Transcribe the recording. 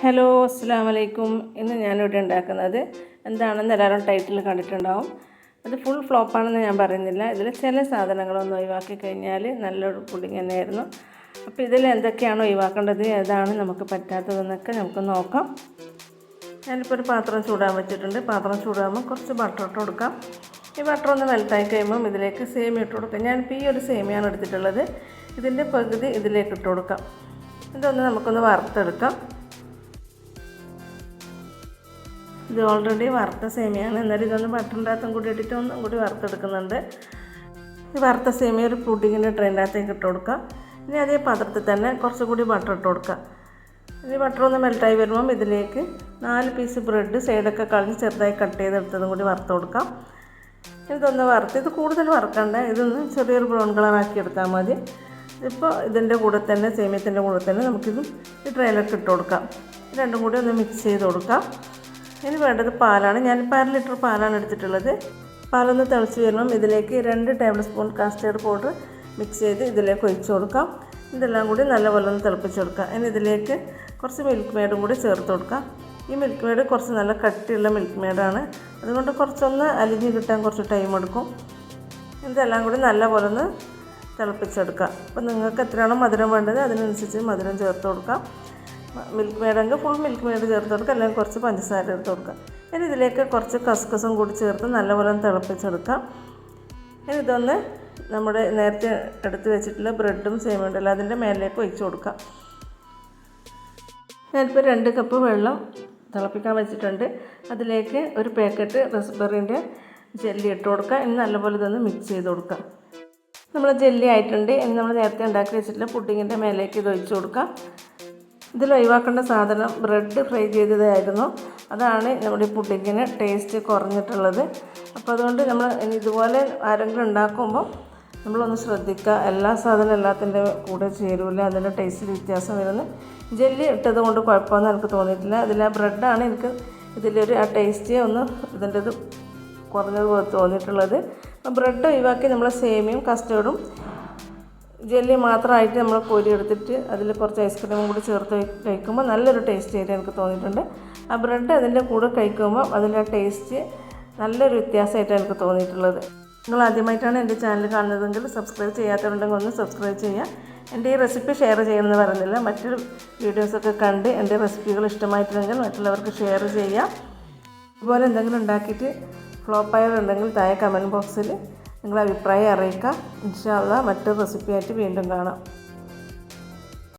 Hello അസ്സാം വലൈക്കും ഇന്ന് ഞാനിവിടെ ഉണ്ടാക്കുന്നത് എന്താണെന്ന് എല്ലാവരും ടൈറ്റിൽ കണ്ടിട്ടുണ്ടാവും. അത് ഫുൾ ഫ്ലോപ്പാണെന്ന് ഞാൻ പറയുന്നില്ല. ഇതിൽ ചില സാധനങ്ങളൊന്നും ഒഴിവാക്കി കഴിഞ്ഞാൽ നല്ലൊരു പുഡിങ് തന്നെയായിരുന്നു. അപ്പോൾ ഇതിൽ എന്തൊക്കെയാണ് ഒഴിവാക്കേണ്ടത്? ഏതാണ് നമുക്ക് പറ്റാത്തതെന്നൊക്കെ നമുക്ക് നോക്കാം. ഞാനിപ്പോൾ ഒരു പാത്രം ചൂടാൻ വെച്ചിട്ടുണ്ട്. പാത്രം ചൂടാകുമ്പോൾ കുറച്ച് ബട്ടർ ഇട്ട് കൊടുക്കാം. ഈ ബട്ടർ ഒന്ന് മെൽറ്റായി കഴിയുമ്പം ഇതിലേക്ക് സേമിയ ഇട്ട് കൊടുക്കാം. ഞാനിപ്പോൾ ഈ ഒരു സേമിയാണ് എടുത്തിട്ടുള്ളത്. ഇതിന്റെ പകുതി ഇതിലേക്ക് ഇട്ട് കൊടുക്കാം. ഇതൊന്ന് നമുക്കൊന്ന് വറുത്തെടുക്കാം. ഇത് ഓൾറെഡി വറുത്ത സേമിയാണ്. എന്നാലും ഇതൊന്ന് ബട്ടറിന്റെ കൂടി ഇട്ടിട്ട് ഒന്നും കൂടി വറുത്തെടുക്കുന്നുണ്ട്. ഈ വറുത്ത സേമിയ ഒരു പുഡിങ്ങിന്റെ ട്രെയിന്റെ അകത്തേക്ക് ഇട്ട് കൊടുക്കുക. ഇനി അതേ പാത്രത്തിൽ തന്നെ കുറച്ചുകൂടി ബട്ടർ ഇട്ട് കൊടുക്കുക. ഇനി ബട്ടർ ഒന്ന് മെൽറ്റായി വരുമ്പം ഇതിലേക്ക് നാല് പീസ് ബ്രെഡ് സൈഡൊക്കെ കളഞ്ഞ് ചെറുതായി കട്ട് ചെയ്തെടുത്തതും കൂടി വറുത്ത് കൊടുക്കാം. ഇതൊന്ന് വറുത്ത് ഇത് കൂടുതൽ വറുക്കണ്ട. ഇതൊന്ന് ചെറിയൊരു ബ്രൗൺ കളറാക്കി എടുത്താൽ മതി. ഇപ്പോൾ ഇതിന്റെ കൂടെ തന്നെ സേമിയത്തിന്റെ കൂടെ തന്നെ നമുക്കിത് ഈ ട്രെയിലൊക്കെ ഇട്ട് കൊടുക്കാം. രണ്ടും കൂടി ഒന്ന് മിക്സ് ചെയ്ത് കൊടുക്കാം. ഇനി വേണ്ടത് പാലാണ്. ഞാനിപ്പോൾ അര ലിറ്റർ പാലാണ് എടുത്തിട്ടുള്ളത്. പാലൊന്ന് തിളച്ച് വരുമ്പം ഇതിലേക്ക് രണ്ട് table spoon custard powder mix ചെയ്ത് ഇതിലേക്ക് ഒഴിച്ച് കൊടുക്കാം. ഇതെല്ലാം കൂടി നല്ലപോലെ ഒന്ന് തിളപ്പിച്ച് കൊടുക്കാം. ഇനി ഇതിലേക്ക് കുറച്ച് മിൽക്ക് മേഡും കൂടി ചേർത്ത് കൊടുക്കാം. ഈ മിൽക്ക് മേഡ് കുറച്ച് നല്ല കട്ടിയുള്ള മിൽക്ക് മേഡാണ് അതുകൊണ്ട് കുറച്ചൊന്ന് അലിഞ്ഞ് കിട്ടാൻ കുറച്ച് ടൈം എടുക്കും. ഇതെല്ലാം കൂടി നല്ലപോലെ ഒന്ന് തിളപ്പിച്ചെടുക്കാം അപ്പോൾ നിങ്ങൾക്ക് എത്രയാണോ മധുരം വേണ്ടത് അതിനനുസരിച്ച് മധുരം ചേർത്ത് കൊടുക്കാം. മിൽക്ക് മെയ്ഡെങ്കിൽ ഫുൾ മിൽക്ക് മെയ്ഡ് ചേർത്ത് കൊടുക്കുക. അല്ലെങ്കിൽ കുറച്ച് പഞ്ചസാര ചേർത്ത് കൊടുക്കുക. ഇനി ഇതിലേക്ക് കുറച്ച് കസ്കസും കൂടി ചേർത്ത് നല്ലപോലെ തിളപ്പിച്ചെടുക്കാം. ഇനി ഇതൊന്ന് നമ്മുടെ നേരത്തെ എടുത്ത് വെച്ചിട്ടുള്ള ബ്രെഡും സേമിയുണ്ടല്ലോ അതിന്റെ മേലിലേക്ക് ഒഴിച്ചു കൊടുക്കാം. ഞാനിപ്പോൾ രണ്ട് കപ്പ് വെള്ളം തിളപ്പിക്കാൻ വെച്ചിട്ടുണ്ട്. അതിലേക്ക് ഒരു പാക്കറ്റ് റസ്ബെറിന്റെ ജെല്ലി ഇട്ട് കൊടുക്കുക ഇനി നല്ലപോലെ ഇതൊന്ന് മിക്സ് ചെയ്ത് കൊടുക്കുക നമ്മൾ ജെല്ലി ആയിട്ടുണ്ട്. ഇനി നമ്മൾ നേരത്തെ ഉണ്ടാക്കി വെച്ചിട്ടുള്ള പുഡിങ്ങിന്റെ മേലേക്ക് ഇത് ഒഴിച്ചു കൊടുക്കാം. ഇതിൽ ഒഴിവാക്കേണ്ട സാധനം ബ്രെഡ് ഫ്രൈ ചെയ്തതായിരുന്നു. അതാണ് നമ്മുടെ പുഡിങ്ങിന് ടേസ്റ്റ് കുറഞ്ഞിട്ടുള്ളത്. അപ്പോൾ അതുകൊണ്ട് നമ്മൾ ഇതുപോലെ ആരെങ്കിലും ഉണ്ടാക്കുമ്പോൾ നമ്മളൊന്ന് ശ്രദ്ധിക്കുക. എല്ലാ സാധനം എല്ലാത്തിന്റെ കൂടെ ചേരൂല. അതിന്റെ ടേസ്റ്റിൽ വ്യത്യാസം വരുന്നു. ജെല്ലി ഇട്ടത് കൊണ്ട് കുഴപ്പമൊന്നും എനിക്ക് തോന്നിയിട്ടില്ല. അതിൽ ആ ബ്രെഡാണ് എനിക്ക് ഇതിലൊരു ആ ടേസ്റ്റ് ഒന്ന് ഇതിന്റെ ഇത് കുറഞ്ഞത് പോലെ തോന്നിയിട്ടുള്ളത്. ബ്രെഡ് ഒഴിവാക്കി നമ്മൾ സേമിയും കസ്റ്റേർഡും ജെല്ലി മാത്രമായിട്ട് നമ്മൾ കോരി എടുത്തിട്ട് അതിൽ കുറച്ച് ഐസ്ക്രീമും കൂടി ചേർത്ത് കഴിക്കുമ്പോൾ നല്ലൊരു ടേസ്റ്റ് ആയിട്ട് എനിക്ക് തോന്നിയിട്ടുണ്ട്. ആ ബ്രെഡ് അതിന്റെ കൂടെ കഴിക്കുമ്പോൾ അതിന്റെ ടേസ്റ്റ് നല്ലൊരു വ്യത്യാസമായിട്ടാണ് എനിക്ക് തോന്നിയിട്ടുള്ളത്. നിങ്ങൾ ആദ്യമായിട്ടാണ് എന്റെ ചാനൽ കാണുന്നതെങ്കിൽ സബ്സ്ക്രൈബ് ചെയ്യാത്തവരുണ്ടെങ്കിൽ ഒന്ന് സബ്സ്ക്രൈബ് ചെയ്യുക. എന്റെ ഈ റെസിപ്പി ഷെയർ ചെയ്യണമെന്ന് പറയുന്നില്ല മറ്റൊരു വീഡിയോസൊക്കെ കണ്ട് എന്റെ റെസിപ്പികൾ ഇഷ്ടമായിട്ടുണ്ടെങ്കിൽ മറ്റുള്ളവർക്ക് ഷെയർ ചെയ്യുക. അതുപോലെ എന്തെങ്കിലും ഉണ്ടാക്കിയിട്ട് ഫ്ലോപ്പായവരുണ്ടെങ്കിൽ താഴെ കമന്റ് ബോക്സിൽ നിങ്ങളുടെ അഭിപ്രായം അറിയിക്കുക ഇൻഷാല്ല മറ്റൊരു റെസിപ്പിയായിട്ട് വീണ്ടും കാണാം.